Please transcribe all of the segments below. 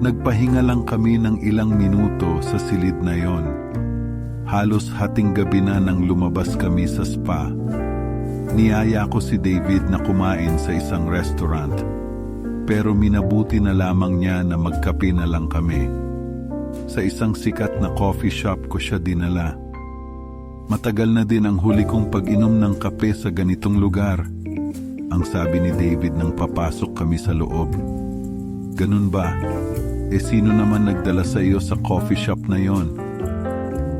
Nagpahinga lang kami ng ilang minuto sa silid na yon. Halos hating gabi na nang lumabas kami sa spa. Niyaya ko si David na kumain sa isang restaurant. Pero minabuti na lamang niya na magkape na lang kami. Sa isang sikat na coffee shop ko siya dinala. Matagal na din ang huli kong pag-inom ng kape sa ganitong lugar. Ang sabi ni David nang papasok kami sa loob. Ganun ba? E sino naman nagdala sa iyo sa coffee shop na yon?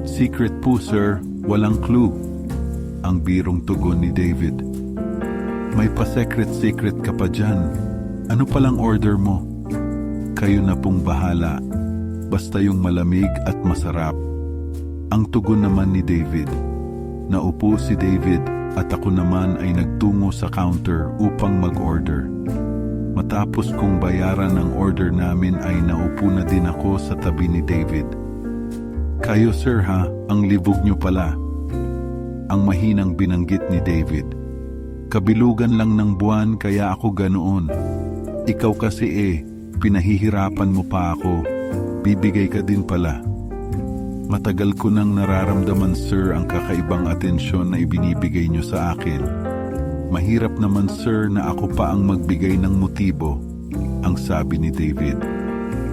Secret po sir, walang clue. Ang birong tugon ni David. May pa-secret-secret ka pa dyan. Ano palang order mo? Kayo na pong bahala. Basta yung malamig at masarap. Ang tugon naman ni David. Naupo si David at ako naman ay nagtungo sa counter upang mag-order. Matapos kong bayaran ang order namin ay naupo na din ako sa tabi ni David. Kayo sir ha, ang libog nyo pala. Ang mahinang binanggit ni David. Kabilugan lang ng buwan kaya ako ganoon. Ikaw kasi eh, pinahihirapan mo pa ako. Bibigay ka din pala. Matagal ko nang nararamdaman sir ang kakaibang atensyon na ibinibigay nyo sa akin. Mahirap naman sir na ako pa ang magbigay ng motibo, ang sabi ni David.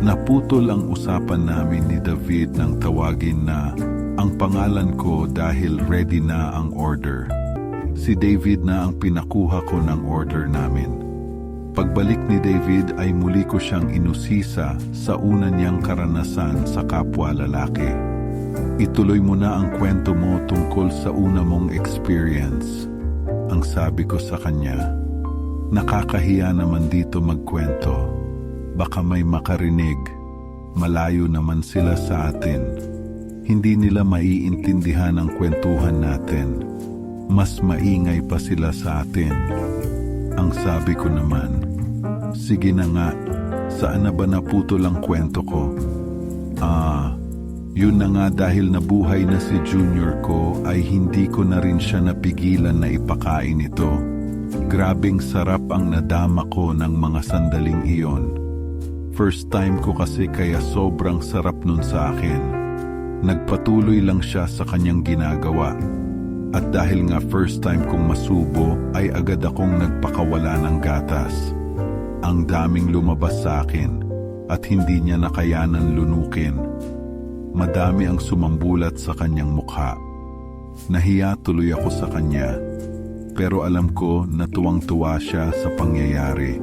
Naputol ang usapan namin ni David nang tawagin na ang pangalan ko dahil ready na ang order. Si David na ang pinakuha ko ng order namin. Pagbalik ni David ay muli ko siyang inusisa sa una niyang karanasan sa kapwa lalaki. Ituloy mo na ang kwento mo tungkol sa una mong experience. Ang sabi ko sa kanya, nakakahiya naman dito magkwento. Baka may makarinig. Malayo naman sila sa atin. Hindi nila maiintindihan ang kwentuhan natin. Mas maingay pa sila sa atin. Ang sabi ko naman, sige na nga, saan na ba naputol ang kwento ko? Ah, yun na nga dahil nabuhay na si junior ko ay hindi ko na rin siya napigilan na ipakain ito. Grabing sarap ang nadama ko ng mga sandaling iyon. First time ko kasi kaya sobrang sarap nun sa akin. Nagpatuloy lang siya sa kanyang ginagawa. At dahil nga first time kong masubo ay agad akong nagpakawala ng gatas. Ang daming lumabas sa akin at hindi niya nakayanan lunukin. Madami ang sumambulat sa kanyang mukha. Nahiya tuloy ako sa kanya. Pero alam ko na tuwang-tuwa siya sa pangyayari.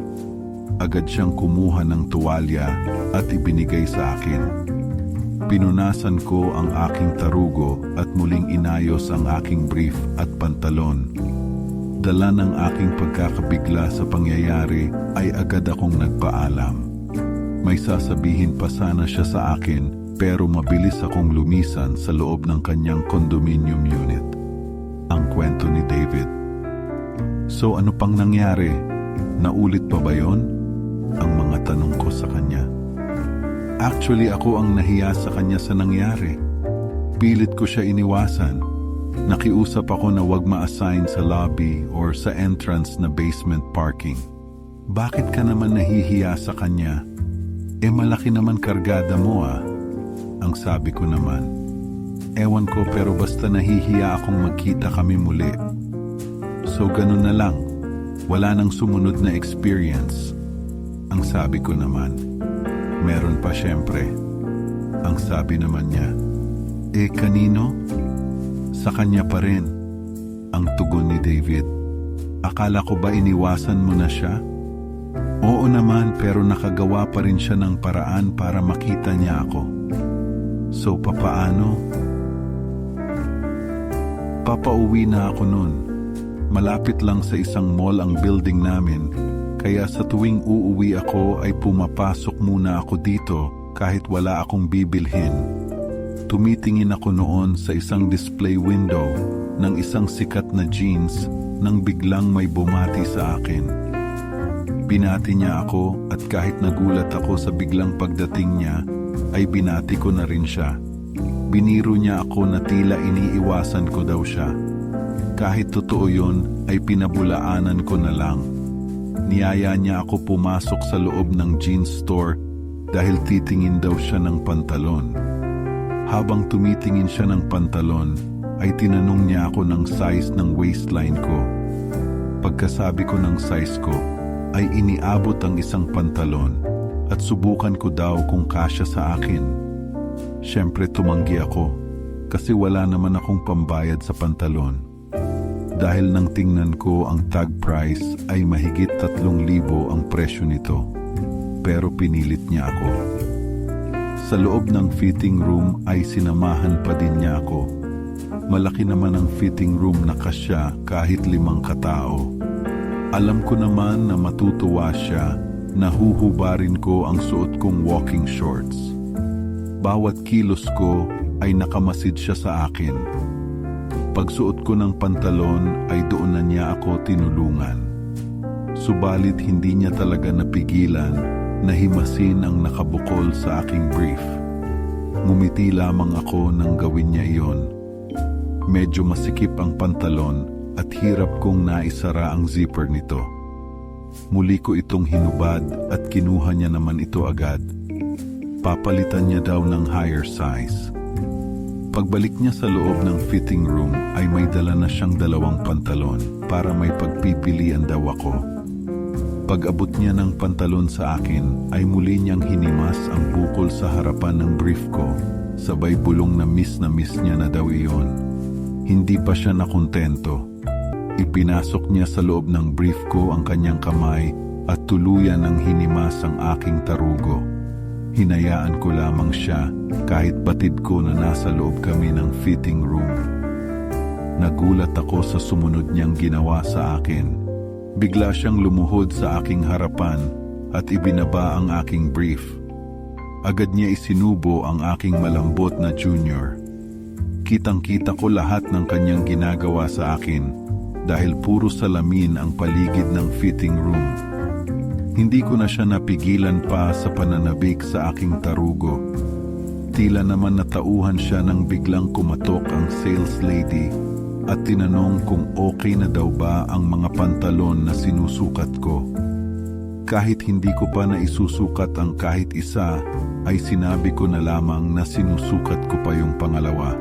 Agad siyang kumuha ng tuwalya at ibinigay sa akin. Pinunasan ko ang aking tarugo at muling inayos ang aking brief at pantalon. Dala ng aking pagkakabigla sa pangyayari ay agad akong nagpaalam. May sasabihin pa sana siya sa akin pero mabilis akong lumisan sa loob ng kanyang condominium unit. Ang kwento ni David. So ano pang nangyari? Naulit pa ba yon? Ang mga tanong ko sa kanya. Actually ako ang nahiya sa kanya sa nangyari. Pilit ko siya iniwasan. Nakiusap ako na wag ma-assign sa lobby or sa entrance na basement parking. Bakit ka naman nahihiya sa kanya? Eh malaki naman kargada mo ah. Ang sabi ko naman. Ewan ko pero basta nahihiya akong magkita kami muli. So ganun na lang. Wala nang sumunod na experience. Ang sabi ko naman. Meron pa syempre. Ang sabi naman niya. Eh kanino? Sa kanya pa rin. Ang tugon ni David. Akala ko ba iniwasan mo na siya? Oo naman pero nakagawa pa rin siya ng paraan para makita niya ako. So papaano? Papauwi na ako nun. Malapit lang sa isang mall ang building namin, kaya sa tuwing uuwi ako ay pumapasok muna ako dito kahit wala akong bibilhin. Tumitingin ako noon sa isang display window ng isang sikat na jeans nang biglang may bumati sa akin. Binati niya ako at kahit nagulat ako sa biglang pagdating niya, ay binati ko na rin siya. Biniro niya ako na tila iniiwasan ko daw siya. Kahit totoo yon ay pinabulaanan ko na lang. Niyaya niya ako pumasok sa loob ng jeans store dahil titingin daw siya ng pantalon. Habang tumitingin siya ng pantalon, ay tinanong niya ako ng size ng waistline ko. Pagkasabi ko ng size ko, ay iniabot ang isang pantalon at subukan ko daw kung kasya sa akin. Siyempre tumanggi ako kasi wala naman akong pambayad sa pantalon. Dahil nang tingnan ko ang tag price ay mahigit 3,000 ang presyo nito. Pero pinilit niya ako. Sa loob ng fitting room ay sinamahan pa din niya ako. Malaki naman ang fitting room na kasya kahit limang katao. Alam ko naman na matutuwa siya na huhubarin ko ang suot kong walking shorts. Bawat kilos ko ay nakamasid siya sa akin. Pagsuot ko ng pantalon ay doon na niya ako tinulungan. Subalit hindi niya talaga napigilan na himasin ang nakabukol sa aking brief. Ngumiti lamang ako nang gawin niya iyon. Medyo masikip ang pantalon at hirap kong naisara ang zipper nito. Muli ko itong hinubad at kinuha niya naman ito agad. Papalitan niya daw ng higher size. Pagbalik niya sa loob ng fitting room ay may dala na siyang dalawang pantalon para may pagpipilian daw ako. Pag-abot niya ng pantalon sa akin ay muli niyang hinimas ang bukol sa harapan ng brief ko. Sabay bulong na miss na miss niya na daw iyon. Hindi pa siya nakontento. Ipinasok niya sa loob ng brief ko ang kanyang kamay at tuluyan ng hinimas ang aking tarugo. Hinayaan ko lamang siya kahit batid ko na nasa loob kami ng fitting room. Nagulat ako sa sumunod niyang ginawa sa akin. Bigla siyang lumuhod sa aking harapan at ibinaba ang aking brief. Agad niya isinubo ang aking malambot na junior. Kitang-kita ko lahat ng kanyang ginagawa sa akin dahil puro salamin ang paligid ng fitting room. Hindi ko na siya napigilan pa sa pananabik sa aking tarugo. Tila naman natauhan siya nang biglang kumatok ang sales lady at tinanong kung okay na daw ba ang mga pantalon na sinusukat ko. Kahit hindi ko pa na isusukat ang kahit isa, ay sinabi ko na lamang na sinusukat ko pa yung pangalawa.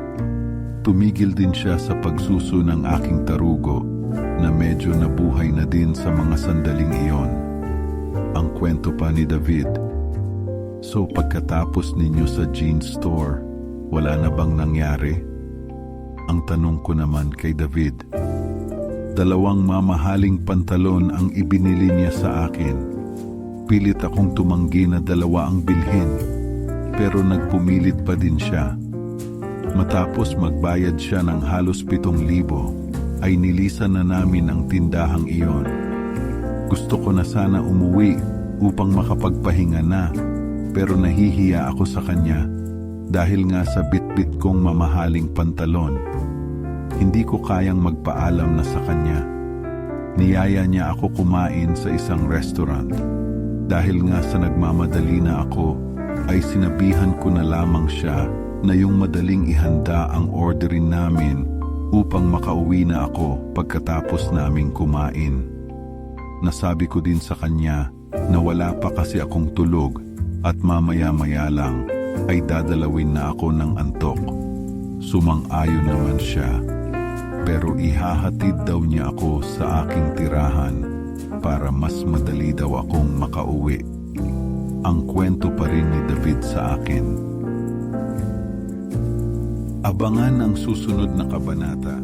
Tumigil din siya sa pagsuso ng aking tarugo na medyo nabuhay na din sa mga sandaling iyon. Ang kwento pa ni David. So pagkatapos ninyo sa jeans store, wala na bang nangyari? Ang tanong ko naman kay David. Dalawang mamahaling pantalon ang ibinili niya sa akin. Pilit akong tumanggi na dalawa ang bilhin, pero nagpumilit pa din siya. Matapos magbayad siya ng halos pitong libo, ay nilisan na namin ang tindahang iyon. Gusto ko na sana umuwi upang makapagpahinga na, pero nahihiya ako sa kanya dahil nga sa bitbit kong mamahaling pantalon. Hindi ko kayang magpaalam na sa kanya. Niyaya niya ako kumain sa isang restaurant. Dahil nga sa nagmamadali na ako, ay sinabihan ko na lamang siya na yung madaling ihanda ang orderin namin upang makauwi na ako pagkatapos naming kumain. Nasabi ko din sa kanya na wala pa kasi akong tulog at mamaya-maya lang ay dadalawin na ako ng antok. Sumang-ayon naman siya pero ihahatid daw niya ako sa aking tirahan para mas madali daw akong makauwi. Ang kwento pa rin ni David sa akin. Abangan ang susunod na kabanata